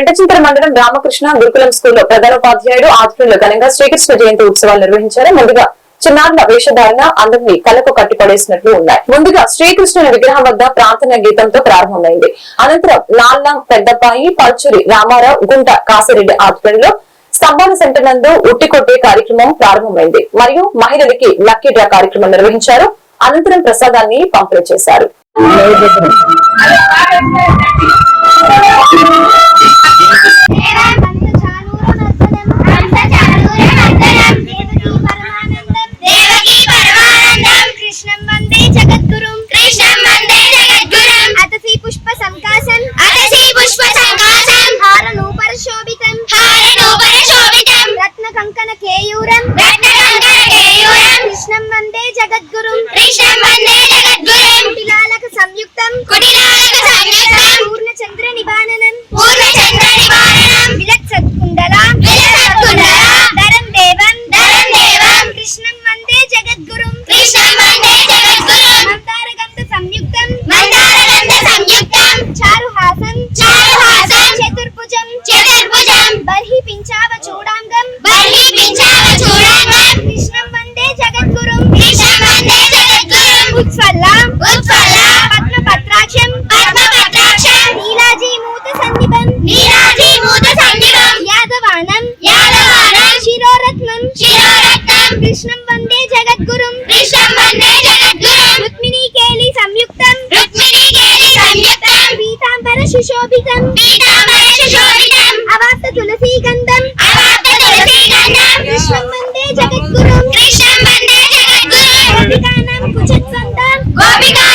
పెద్దచింతల మండలం రామకృష్ణ గురుకులం స్కూల్లో ప్రధానోపాధ్యాయుడు ఆధ్వర్యంలో ఘనంగా శ్రీకృష్ణ జయంతి ఉత్సవాలు నిర్వహించారు. ముందుగా చిన్నారుల వేషధారణ అందరినీ కళ్ళకు కట్టిపడేసినట్లు ఉన్నాయి. ముందుగా శ్రీకృష్ణుని విగ్రహం వద్ద ప్రార్థన గీతంతో ప్రారంభమైంది. అనంతరం నాల్లం పెద్దపాయి పల్చూరి రామారావు గుంట కాసిరెడ్డి ఆధ్వర్యంలో స్తంభాల సెంటర్ నందు ఉట్టి కొట్టే కార్యక్రమం ప్రారంభమైంది. మరియు మహిళలకి లక్కీ డ్రా కార్యక్రమం నిర్వహించారు. అనంతరం ప్రసాదాన్ని పంపిణీ చేశారు. రిషం వందే జగద్గురం కుటిలాలకు సంయుక్తం కుటిలాలకు సంయుక్తం రుక్మిణీకేలి సంయుక్తం. రుక్మిణీకేలి సంయుక్తం. పీతాంబర సుశోభితం. గోపికా